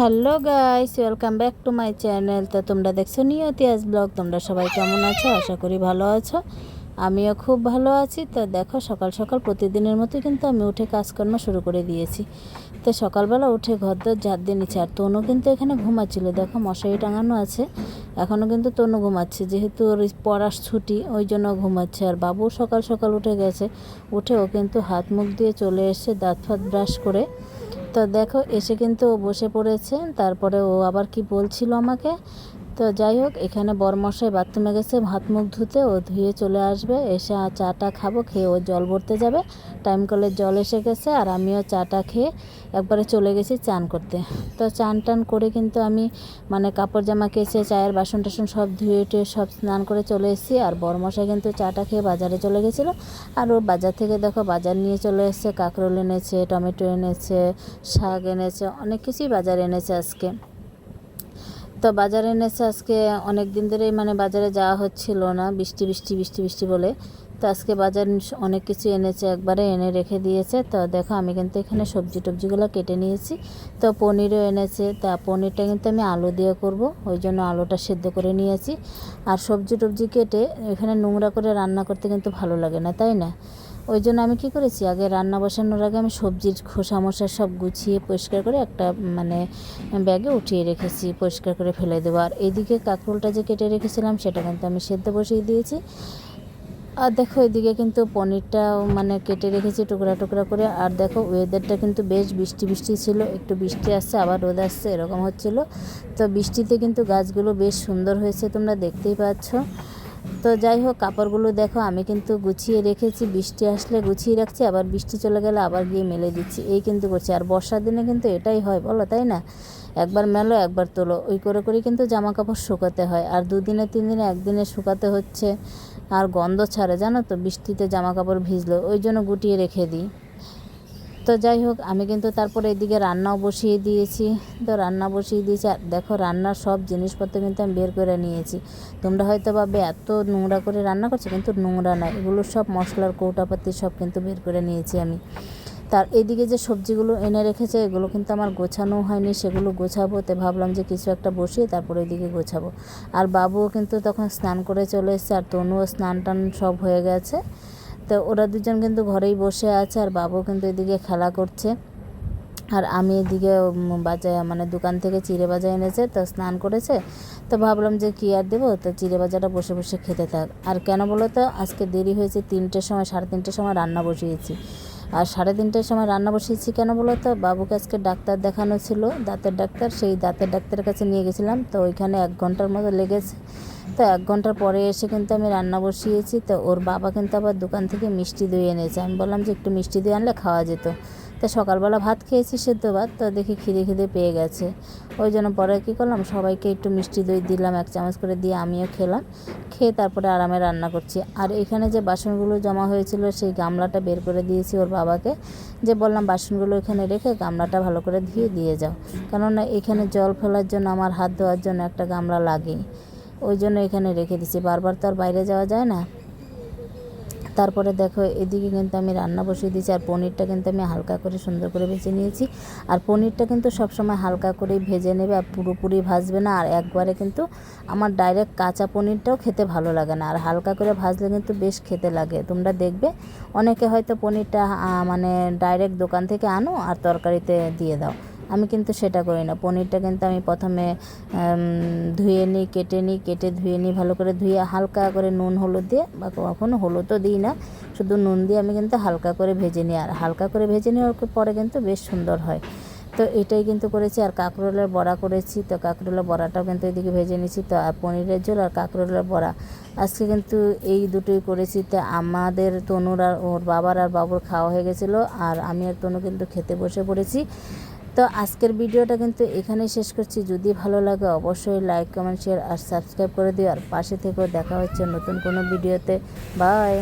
Hello guys, welcome back to my channel. তো তোমরা দেখছ নিয়তি আজ ব্লগ, তোমরা সবাই কেমন আছো? আশা করি ভালো আছো। আমিও খুব ভালো আছি। তো দেখো, সকাল সকাল প্রতিদিনের মতো কিন্তু আমি উঠে কাজকর্ম শুরু করে দিয়েছি। তো সকালবেলা উঠে ঘর দর ঝাড় দিয়ে নিচ্ছে আর তনু কিন্তু এখানে ঘুমাচ্ছিল। দেখো, মশারি টাঙানো আছে। এখনও কিন্তু তনু ঘুমাচ্ছে। যেহেতু ওর পড়ার ছুটি, ওই জন্য ঘুমাচ্ছে। আর বাবু সকাল সকাল উঠে গেছে। উঠে ও কিন্তু হাত মুখ দিয়ে চলে এসে দাঁত ফাত ব্রাশ করে তো দেখো এসে কিন্তু ও বসে পড়েছে। তারপরে ও আবার কি বলছিল আমাকে? তো যাই হোক, এখানে বরমশাই বাথরুমে গেছে, ভাত মুখ ধুতে, ও ধুয়ে চলে আসবে, এসে চাটা খাব, খেয়ে ও জল ভরতে যাবে। টাইম কলের জল এসে গেছে, আর আমিও চাটা খেয়ে একবারে চলে গেছি চান করতে। তো চান টান করে কিন্তু আমি মানে কাপড় জামা কেচে, চায়ের বাসন টাসন সব ধুয়ে টুয়ে সব স্নান করে চলে এসেছি, আর বরমশাই কিন্তু চাটা খেয়ে বাজারে চলে গেছিল। আর ও বাজার থেকে দেখো বাজার নিয়ে চলে এসছে, কাঁকরোল এনেছে, টমেটো এনেছে, শাক এনেছে, অনেক কিছুই বাজার এনেছে আজকে। তো বাজারে এনেছে আজকে অনেক দিন ধরেই মানে বাজারে যাওয়া হচ্ছিল না, বৃষ্টি বৃষ্টি বৃষ্টি বৃষ্টি বলে। তো আজকে বাজার অনেক কিছু এনেছে, একবারে এনে রেখে দিয়েছে। তো দেখো আমি কিন্তু এখানে সবজি টবজিগুলো কেটে নিয়েছি। তো পনিরও এনেছে, তা পনিরটা কিন্তু আমি আলু দিয়ে করব, ওই জন্য আলুটা সেদ্ধ করে নিয়েছি। আর সবজি টবজি কেটে এখানে নোংরা করে রান্না করতে কিন্তু ভালো লাগে না, তাই না? ওই জন্য আমি কি করেছি? আগে রান্না বসানোর আগে আমি সবজির খোসা মশা সব গুছিয়ে পরিষ্কার করে একটা মানে ব্যাগে উঠিয়ে রেখেছি, পরিষ্কার করে ফেলে দেবো। আর এদিকে কাঁকরোলটা যে কেটে রেখেছিলাম, সেটা কিন্তু আমি সেদ্ধ বসিয়ে দিয়েছি। আর দেখো এদিকে কিন্তু পনিরটা মানে কেটে রেখেছি টুকরা টুকরা করে। আর দেখো ওয়েদারটা কিন্তু বেশ বৃষ্টি বৃষ্টি ছিল। একটু বৃষ্টি আসছে, আবার রোদ আসছে, এরকম হচ্ছিল। তো বৃষ্টিতে কিন্তু গাছগুলো বেশ সুন্দর হয়েছে, তোমরা দেখতেই পাচ্ছ। তো যাই হোক, কাপড়গুলো দেখো, আমি কিন্তু গুছিয়ে রেখেছি, বৃষ্টি আসলে গুছিয়ে রাখছি, আবার বৃষ্টি চলে গেলে আবার গিয়ে মেলে দিচ্ছি, এই কিন্তু করছি। আর বর্ষার দিনে কিন্তু এটাই হয়, বলো, তাই না? একবার মেলো, একবার তোলো, ওই করে করে কিন্তু জামা কাপড় শুকাতে হয়। আর দুদিনে তিন দিনে একদিনে শুকাতে হচ্ছে, আর গন্ধ ছাড়ে, জানো তো, বৃষ্টিতে জামা কাপড় ভিজলো, ওই জন্য গুটিয়ে রেখে দিই। তো যাই হোক, আমি কিন্তু তারপরে এদিকে রান্নাও বসিয়ে দিয়েছি। তো রান্না বসিয়ে দিয়েছি। আর দেখো, রান্নার সব জিনিসপত্র কিন্তু আমি বের করে নিয়েছি। তোমরা হয়তো ভাবে এত নোংরা করে রান্না করছ, কিন্তু নোংরা নয়। এগুলো সব মশলার কৌটাপাতি সব কিন্তু বের করে নিয়েছি আমি। তার এদিকে যে সবজিগুলো এনে রেখেছে, এগুলো কিন্তু আমার গোছানো হয়নি। সেগুলো গোছাবো, তো ভাবলাম যে কিছু একটা বসিয়ে তারপর এদিকে গোছাবো। আর বাবুও কিন্তু তখন স্নান করে চলে এসছে, আর তনুও স্নান টান সব হয়ে গেছে। তো ওরা দুজন কিন্তু ঘরেই বসে আছে আর বাবু কিন্তু এদিকে খেলা করছে। আর আমি এদিকে বাজায় মানে দোকান থেকে চিড়ে বাজা এনেছে, তো স্নান করেছে। তো ভাবলাম যে কী আর দেবো? তো চিড়ে বাজাটা বসে বসে খেতে থাক। আর কেন বলো তো, আজকে দেরি হয়েছে, তিনটের সময়, সাড়ে তিনটের সময় রান্না বসিয়েছি। আর সাড়ে তিনটের সময় রান্না বসিয়েছি কেন বলো তো? বাবুকে আজকে ডাক্তার দেখানো ছিল, দাঁতের ডাক্তার, সেই দাঁতের ডাক্তারের কাছে নিয়ে গেছিলাম। তো ওইখানে এক ঘণ্টার মতো লেগেছে। তো এক ঘণ্টার পরে এসে কিন্তু আমি রান্না বসিয়েছি। তো ওর বাবা কিন্তু আবার দোকান থেকে মিষ্টি দই এনেছে। আমি বললাম যে একটু মিষ্টি দই আনলে খাওয়া যেত। তো সকালবেলা ভাত খেয়েছি, সেদ্ধ ভাত, তো দেখি খিদে খিদে পেয়ে গেছে। ওই জন্য পরে কী করলাম, সবাইকে একটু মিষ্টি দই দিলাম, এক চামচ করে দিয়ে আমিও খেলাম। খেয়ে তারপরে আরামে রান্না করছি। আর এখানে যে বাসনগুলো জমা হয়েছিল, সেই গামলাটা বের করে দিয়েছি ওর বাবাকে। যে বললাম, বাসনগুলো এখানে রেখে গামলাটা ভালো করে ধুয়ে দিয়ে যাও। কেননা এখানে জল ফেলার জন্য আমার হাত ধোয়ার জন্য একটা গামলা লাগে ওই জন্য এখানে রেখে দিচ্ছি বারবার তো আর বাইরে যাওয়া যায় না? তারপরে দেখো, এদিকে কিন্তু আমি রান্না বসিয়ে দিয়েছি আর পনিরটা কিন্তু আমি হালকা করে সুন্দর করে ভেজে নিয়েছি। আর পনিরটা কিন্তু সবসময় হালকা করেই ভেজে নেবে আর পুরোপুরি ভাজবে না। আর একবারে কিন্তু আমার ডাইরেক্ট কাঁচা পনিরটাও খেতে ভালো লাগে না। আর হালকা করে ভাজলে কিন্তু বেশ খেতে লাগে। তোমরা দেখবে, অনেকে হয়তো পনিরটা মানে ডাইরেক্ট দোকান থেকে আনো আর তরকারিতে দিয়ে দাও। আমি কিন্তু সেটা করি না। পনিরটা কিন্তু আমি প্রথমে ধুয়ে নিই, কেটে নিই, কেটে ধুয়ে নিই, ভালো করে ধুয়ে হালকা করে নুন, হলুদ দিয়ে, বা কখনও হলুদও দিই না, শুধু নুন দিয়ে আমি কিন্তু হালকা করে ভেজে নিই। আর হালকা করে ভেজে নেওয়ার পরে কিন্তু বেশ সুন্দর হয়। তো এটাই কিন্তু করেছি, আর কাঁকরোলের বড়া করেছি, তো কাঁকরোলের বড়াটাও কিন্তু এদিকে ভেজে নিয়েছি, তো আর পনিরের ঝোল আর কাঁকরোলের বড়া। আজকে কিন্তু এই দুটোই করেছি, তো আমাদের তনুর আর ওর বাবার আর বাবুর খাওয়া হয়ে গেছিল, আর আমি আর তনু কিন্তু খেতে বসে পড়েছি। তো আজকের ভিডিওটা কিন্তু এখানেই শেষ করছি। যদি ভালো লাগে অবশ্যই লাইক কমেন্ট শেয়ার আর সাবস্ক্রাইব করে দিও। আর পাশে থেকেও দেখা হচ্ছে নতুন কোনো ভিডিওতে। বাই